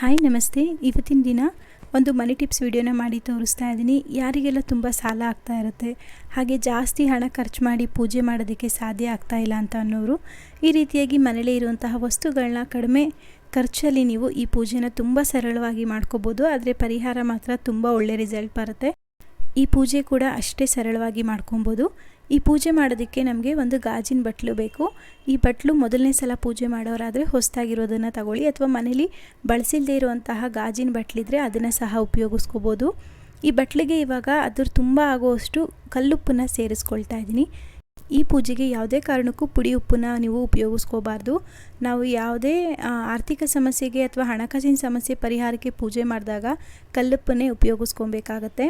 Hi, ನಮಸ್ತೆ. ಇವತ್ತಿನ ದಿನ ಒಂದು ಮನಿ ಟಿಪ್ಸ್ ವಿಡಿಯೋನ ಮಾಡಿ ತೋರಿಸ್ತಾ ಇದ್ದೀನಿ. ಯಾರಿಗೆಲ್ಲ ತುಂಬ ಸಾಲ ಆಗ್ತಾ ಇರುತ್ತೆ, ಹಾಗೆ ಜಾಸ್ತಿ ಹಣ ಖರ್ಚು ಮಾಡಿ ಪೂಜೆ ಮಾಡೋದಕ್ಕೆ ಸಾಧ್ಯ ಆಗ್ತಾ ಇಲ್ಲ ಅಂತ ಅನ್ನೋರು, ಈ ರೀತಿಯಾಗಿ ಮನೇಲೇ ಇರುವಂತಹ ವಸ್ತುಗಳನ್ನ ಕಡಿಮೆ ಖರ್ಚಲ್ಲಿ ನೀವು ಈ ಪೂಜೆನ ತುಂಬ ಸರಳವಾಗಿ ಮಾಡ್ಕೋಬೋದು. ಆದರೆ ಪರಿಹಾರ ಮಾತ್ರ ತುಂಬ ಒಳ್ಳೆ ರಿಸಲ್ಟ್ ಬರುತ್ತೆ. ಈ ಪೂಜೆ ಕೂಡ ಅಷ್ಟೇ ಸರಳವಾಗಿ ಮಾಡ್ಕೊಬೋದು. ಈ ಪೂಜೆ ಮಾಡೋದಕ್ಕೆ ನಮಗೆ ಒಂದು ಗಾಜಿನ ಬಟ್ಲು ಬೇಕು. ಈ ಬಟ್ಲು ಮೊದಲನೇ ಸಲ ಪೂಜೆ ಮಾಡೋರಾದರೆ ಹೊಸದಾಗಿರೋದನ್ನು ತಗೊಳ್ಳಿ ಅಥವಾ ಮನೇಲಿ ಬಳಸಿಲ್ಲದೆ ಇರುವಂತಹ ಗಾಜಿನ ಬಟ್ಲಿದ್ರೆ ಅದನ್ನು ಸಹ ಉಪಯೋಗಿಸ್ಕೋಬೋದು. ಈ ಬಟ್ಲಿಗೆ ಇವಾಗ ಅದ್ರ ತುಂಬ ಆಗುವಷ್ಟು ಕಲ್ಲುಪ್ಪನ್ನು ಸೇರಿಸ್ಕೊಳ್ತಾ ಇದ್ದೀನಿ. ಈ ಪೂಜೆಗೆ ಯಾವುದೇ ಕಾರಣಕ್ಕೂ ಪುಡಿ ಉಪ್ಪನ್ನ ನೀವು ಉಪಯೋಗಿಸ್ಕೋಬಾರ್ದು. ನಾವು ಯಾವುದೇ ಆರ್ಥಿಕ ಸಮಸ್ಯೆಗೆ ಅಥವಾ ಹಣಕಾಸಿನ ಸಮಸ್ಯೆ ಪರಿಹಾರಕ್ಕೆ ಪೂಜೆ ಮಾಡಿದಾಗ ಕಲ್ಲುಪ್ಪನ್ನೇ ಉಪಯೋಗಿಸ್ಕೊಬೇಕಾಗತ್ತೆ.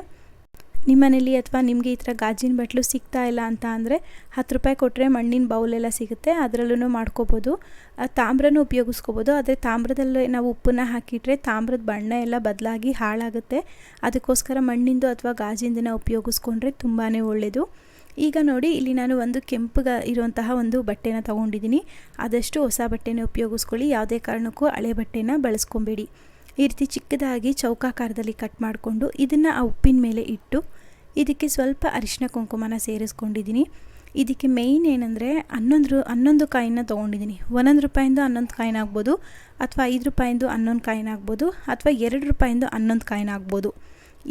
ನಿಮ್ಮನೇಲಿ ಅಥವಾ ನಿಮಗೆ ಈ ಥರ ಗಾಜಿನ ಬಟ್ಲು ಸಿಗ್ತಾ ಇಲ್ಲ ಅಂತ ಅಂದರೆ ಹತ್ತು ರೂಪಾಯಿ ಕೊಟ್ಟರೆ ಮಣ್ಣಿನ ಬೌಲೆಲ್ಲ ಸಿಗುತ್ತೆ ಅದರಲ್ಲೂ ಮಾಡ್ಕೋಬೋದು. ತಾಮ್ರನೂ ಉಪಯೋಗಿಸ್ಕೋಬೋದು. ಆದರೆ ತಾಮ್ರದಲ್ಲೇ ನಾವು ಉಪ್ಪನ್ನ ಹಾಕಿಟ್ರೆ ತಾಮ್ರದ ಬಣ್ಣ ಎಲ್ಲ ಬದಲಾಗಿ ಹಾಳಾಗುತ್ತೆ. ಅದಕ್ಕೋಸ್ಕರ ಮಣ್ಣಿಂದು ಅಥವಾ ಗಾಜಿಂದನ ಉಪಯೋಗಿಸ್ಕೊಂಡ್ರೆ ತುಂಬಾ ಒಳ್ಳೆಯದು ಈಗ ನೋಡಿ, ಇಲ್ಲಿ ನಾನು ಒಂದು ಕೆಂಪುಗ ಇರುವಂತಹ ಒಂದು ಬಟ್ಟೆನ ತಗೊಂಡಿದ್ದೀನಿ. ಆದಷ್ಟು ಹೊಸ ಬಟ್ಟೆನ ಉಪಯೋಗಿಸ್ಕೊಳ್ಳಿ. ಯಾವುದೇ ಕಾರಣಕ್ಕೂ ಹಳೆ ಬಟ್ಟೆನ ಬಳಸ್ಕೊಬೇಡಿ. ಈ ರೀತಿ ಚಿಕ್ಕದಾಗಿ ಚೌಕಾಕಾರದಲ್ಲಿ ಕಟ್ ಮಾಡಿಕೊಂಡು ಇದನ್ನು ಆ ಉಪ್ಪಿನ ಮೇಲೆ ಇಟ್ಟು ಇದಕ್ಕೆ ಸ್ವಲ್ಪ ಅರಿಶಿನ ಕುಂಕುಮನ ಸೇರಿಸ್ಕೊಂಡಿದ್ದೀನಿ. ಇದಕ್ಕೆ ಮೇಯ್ನ್ ಏನಂದರೆ ಹನ್ನೊಂದು ರೂ ಹನ್ನೊಂದು ಕಾಯಿನ ತೊಗೊಂಡಿದ್ದೀನಿ. ಒಂದೊಂದು ರೂಪಾಯಿಂದ ಹನ್ನೊಂದು ಕಾಯಿನ ಆಗ್ಬೋದು, ಅಥವಾ ಐದು ರೂಪಾಯಿಂದು ಹನ್ನೊಂದು ಕಾಯಿನ ಆಗ್ಬೋದು, ಅಥವಾ ಎರಡು ರೂಪಾಯಿಂದ ಹನ್ನೊಂದು ಕಾಯಿನ ಆಗ್ಬೋದು.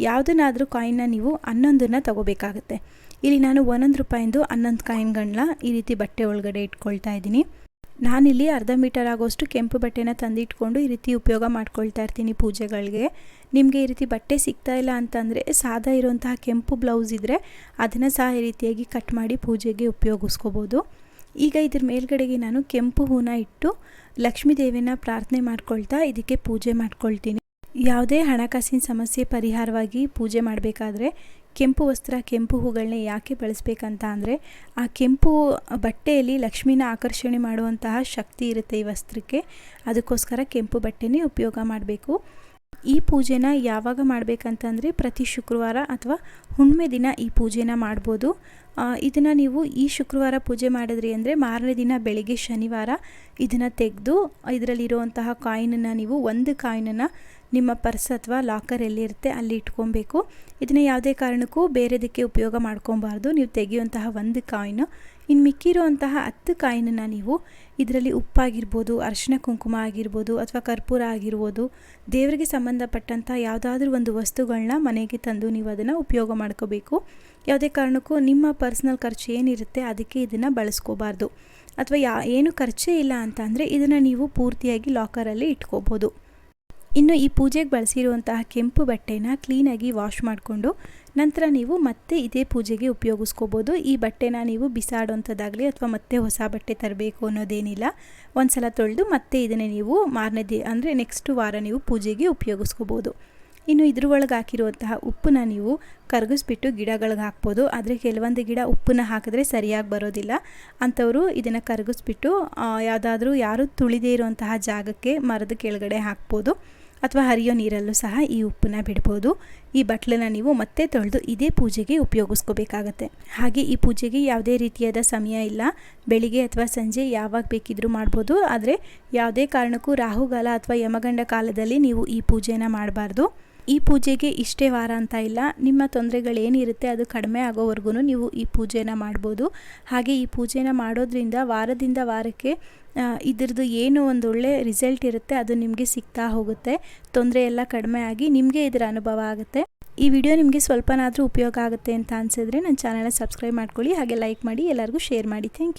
ಯಾವುದನ್ನಾದರೂ ಕಾಯಿನ ನೀವು ಹನ್ನೊಂದನ್ನ ತೊಗೋಬೇಕಾಗತ್ತೆ. ಇಲ್ಲಿ ನಾನು ಒಂದೊಂದು ರೂಪಾಯಿಂದು ಹನ್ನೊಂದು ಕಾಯಿನ್ಗಳನ್ನ ಈ ರೀತಿ ಬಟ್ಟೆ ಒಳಗಡೆ ಇಟ್ಕೊಳ್ತಾ ಇದ್ದೀನಿ. ನಾನಿಲ್ಲಿ ಅರ್ಧ ಮೀಟರ್ ಆಗೋಷ್ಟು ಕೆಂಪು ಬಟ್ಟೆನ ತಂದಿಟ್ಕೊಂಡು ಈ ರೀತಿ ಉಪಯೋಗ ಮಾಡ್ಕೊಳ್ತಾ ಇರ್ತೀನಿ ಪೂಜೆಗಳಿಗೆ. ನಿಮಗೆ ಈ ರೀತಿ ಬಟ್ಟೆ ಸಿಗ್ತಾ ಇಲ್ಲ ಅಂತಂದರೆ ಸಾದಾ ಇರುವಂತಹ ಕೆಂಪು ಬ್ಲೌಸ್ ಇದ್ದರೆ ಅದನ್ನು ಸಹ ಈ ರೀತಿಯಾಗಿ ಕಟ್ ಮಾಡಿ ಪೂಜೆಗೆ ಉಪಯೋಗಿಸ್ಕೋಬೋದು. ಈಗ ಇದ್ರ ಮೇಲ್ಗಡೆಗೆ ನಾನು ಕೆಂಪು ಹೂನ ಇಟ್ಟು ಲಕ್ಷ್ಮೀ ದೇವಿನ ಪ್ರಾರ್ಥನೆ ಮಾಡ್ಕೊಳ್ತಾ ಇದಕ್ಕೆ ಪೂಜೆ ಮಾಡ್ಕೊಳ್ತೀನಿ. ಯಾವುದೇ ಹಣಕಾಸಿನ ಸಮಸ್ಯೆ ಪರಿಹಾರವಾಗಿ ಪೂಜೆ ಮಾಡಬೇಕಾದ್ರೆ ಕೆಂಪು ವಸ್ತ್ರ, ಕೆಂಪು ಹೂಗಳನ್ನ ಯಾಕೆ ಬಳಸಬೇಕಂತ ಅಂದರೆ, ಆ ಕೆಂಪು ಬಟ್ಟೆಯಲ್ಲಿ ಲಕ್ಷ್ಮಿನ ಆಕರ್ಷಣೆ ಮಾಡುವಂತಹ ಶಕ್ತಿ ಇರುತ್ತೆ ಈ ವಸ್ತ್ರಕ್ಕೆ. ಅದಕ್ಕೋಸ್ಕರ ಕೆಂಪು ಬಟ್ಟೆನೇ ಉಪಯೋಗ ಮಾಡಬೇಕು. ಈ ಪೂಜೆನ ಯಾವಾಗ ಮಾಡಬೇಕಂತಂದರೆ ಪ್ರತಿ ಶುಕ್ರವಾರ ಅಥವಾ ಹುಣ್ಣಿಮೆ ದಿನ ಈ ಪೂಜೆನ ಮಾಡ್ಬೋದು. ಇದನ್ನು ನೀವು ಈ ಶುಕ್ರವಾರ ಪೂಜೆ ಮಾಡಿದ್ರಿ ಅಂದರೆ ಮಾರನೇ ದಿನ ಬೆಳಿಗ್ಗೆ ಶನಿವಾರ ಇದನ್ನು ತೆಗೆದು ಇದರಲ್ಲಿರುವಂತಹ ಕಾಯಿನನ್ನು ನೀವು ಒಂದು ಕಾಯಿನನ್ನು ನಿಮ್ಮ ಪರ್ಸ್ ಅಥವಾ ಲಾಕರ್ ಎಲ್ಲಿರುತ್ತೆ ಅಲ್ಲಿ ಇಟ್ಕೊಬೇಕು. ಇದನ್ನು ಯಾವುದೇ ಕಾರಣಕ್ಕೂ ಬೇರೆದಕ್ಕೆ ಉಪಯೋಗ ಮಾಡ್ಕೊಬಾರ್ದು. ನೀವು ತೆಗೆಯುವಂತಹ ಒಂದು ಕಾಯಿನು ಇನ್ನು ಮಿಕ್ಕಿರುವಂತಹ ಹತ್ತು ಕಾಯಿನನ್ನು ನೀವು ಇದರಲ್ಲಿ ಉಪ್ಪಾಗಿರ್ಬೋದು ಅರಿಶಿನ ಕುಂಕುಮ ಆಗಿರ್ಬೋದು ಅಥವಾ ಕರ್ಪೂರ ಆಗಿರ್ಬೋದು, ದೇವರಿಗೆ ಸಂಬಂಧಪಟ್ಟಂಥ ಯಾವುದಾದ್ರೂ ಒಂದು ವಸ್ತುಗಳನ್ನ ಮನೆಗೆ ತಂದು ನೀವು ಅದನ್ನು ಉಪಯೋಗ ಮಾಡ್ಕೋಬೇಕು. ಯಾವುದೇ ಕಾರಣಕ್ಕೂ ನಿಮ್ಮ ಪರ್ಸ್ನಲ್ ಖರ್ಚು ಏನಿರುತ್ತೆ ಅದಕ್ಕೆ ಇದನ್ನು ಬಳಸ್ಕೋಬಾರ್ದು. ಅಥವಾ ಯಾ, ಏನು ಖರ್ಚೇ ಇಲ್ಲ ಅಂತ ಅಂದರೆ ಇದನ್ನು ನೀವು ಪೂರ್ತಿಯಾಗಿ ಲಾಕರಲ್ಲಿ ಇಟ್ಕೋಬೋದು. ಇನ್ನು ಈ ಪೂಜೆಗೆ ಬಳಸಿರುವಂತಹ ಕೆಂಪು ಬಟ್ಟೆನ ಕ್ಲೀನಾಗಿ ವಾಶ್ ಮಾಡಿಕೊಂಡು ನಂತರ ನೀವು ಮತ್ತೆ ಇದೇ ಪೂಜೆಗೆ ಉಪಯೋಗಿಸ್ಕೋಬೋದು. ಈ ಬಟ್ಟೆನ ನೀವು ಬಿಸಾಡುವಂಥದ್ದಾಗಲಿ ಅಥವಾ ಮತ್ತೆ ಹೊಸ ಬಟ್ಟೆ ತರಬೇಕು ಅನ್ನೋದೇನಿಲ್ಲ. ಒಂದು ಸಲ ತೊಳೆದು ಮತ್ತೆ ಇದನ್ನೇ ನೀವು ಮಾರನೇ ದಿ, ಅಂದರೆ ನೆಕ್ಸ್ಟ್ ವಾರ ನೀವು ಪೂಜೆಗೆ ಉಪಯೋಗಿಸ್ಕೋಬೋದು. ಇನ್ನು ಇದ್ರ ಒಳಗೆ ಹಾಕಿರುವಂತಹ ಉಪ್ಪನ್ನ ನೀವು ಕರಗಿಸ್ಬಿಟ್ಟು ಗಿಡಗಳಿಗೆ ಹಾಕ್ಬೋದು. ಆದರೆ ಕೆಲವೊಂದು ಗಿಡ ಉಪ್ಪನ್ನ ಹಾಕಿದ್ರೆ ಸರಿಯಾಗಿ ಬರೋದಿಲ್ಲ. ಅಂಥವರು ಇದನ್ನು ಕರಗಿಸ್ಬಿಟ್ಟು ಯಾವುದಾದ್ರೂ ಯಾರು ತುಳಿದೇ ಇರುವಂತಹ ಜಾಗಕ್ಕೆ ಮರದ ಕೆಳಗಡೆ ಹಾಕ್ಬೋದು. ಅಥವಾ ಹರಿಯೋ ನೀರಲ್ಲೂ ಸಹ ಈ ಉಪ್ಪನ್ನ ಬಿಡ್ಬೋದು. ಈ ಬಟ್ಲನ್ನ ನೀವು ಮತ್ತೆ ತೊಳೆದು ಇದೇ ಪೂಜೆಗೆ ಉಪಯೋಗಿಸ್ಕೋಬೇಕಾಗತ್ತೆ. ಹಾಗೆ ಈ ಪೂಜೆಗೆ ಯಾವುದೇ ರೀತಿಯಾದ ಸಮಯ ಇಲ್ಲ. ಬೆಳಿಗ್ಗೆ ಅಥವಾ ಸಂಜೆ ಯಾವಾಗ ಬೇಕಿದ್ರೂ ಮಾಡ್ಬೋದು. ಆದರೆ ಯಾವುದೇ ಕಾರಣಕ್ಕೂ ರಾಹುಗಾಲ ಅಥವಾ ಯಮಗಂಡ ಕಾಲದಲ್ಲಿ ನೀವು ಈ ಪೂಜೆನ ಮಾಡಬಾರ್ದು. ಈ ಪೂಜೆಗೆ ಇಷ್ಟೇ ವಾರ ಅಂತ ಇಲ್ಲ. ನಿಮ್ಮ ತೊಂದರೆಗಳೇನಿರುತ್ತೆ ಅದು ಕಡಿಮೆ ಆಗೋವರೆಗೂ ನೀವು ಈ ಪೂಜೆನ ಮಾಡ್ಬೋದು. ಹಾಗೆ ಈ ಪೂಜೆನ ಮಾಡೋದ್ರಿಂದ ವಾರದಿಂದ ವಾರಕ್ಕೆ ಇದ್ರದ್ದು ಏನು ಒಂದು ಒಳ್ಳೆ ರಿಸಲ್ಟ್ ಇರುತ್ತೆ ಅದು ನಿಮಗೆ ಸಿಗ್ತಾ ಹೋಗುತ್ತೆ. ತೊಂದರೆ ಎಲ್ಲ ಕಡಿಮೆ ಆಗಿ ನಿಮಗೆ ಇದರ ಅನುಭವ ಆಗುತ್ತೆ. ಈ ವಿಡಿಯೋ ನಿಮಗೆ ಸ್ವಲ್ಪನಾದರೂ ಉಪಯೋಗ ಆಗುತ್ತೆ ಅಂತ ಅನಿಸಿದ್ರೆ ನನ್ನ ಚಾನಲ್ನ ಸಬ್ಸ್ಕ್ರೈಬ್ ಮಾಡ್ಕೊಳ್ಳಿ. ಹಾಗೆ ಲೈಕ್ ಮಾಡಿ, ಎಲ್ಲರಿಗೂ ಶೇರ್ ಮಾಡಿ. Thank you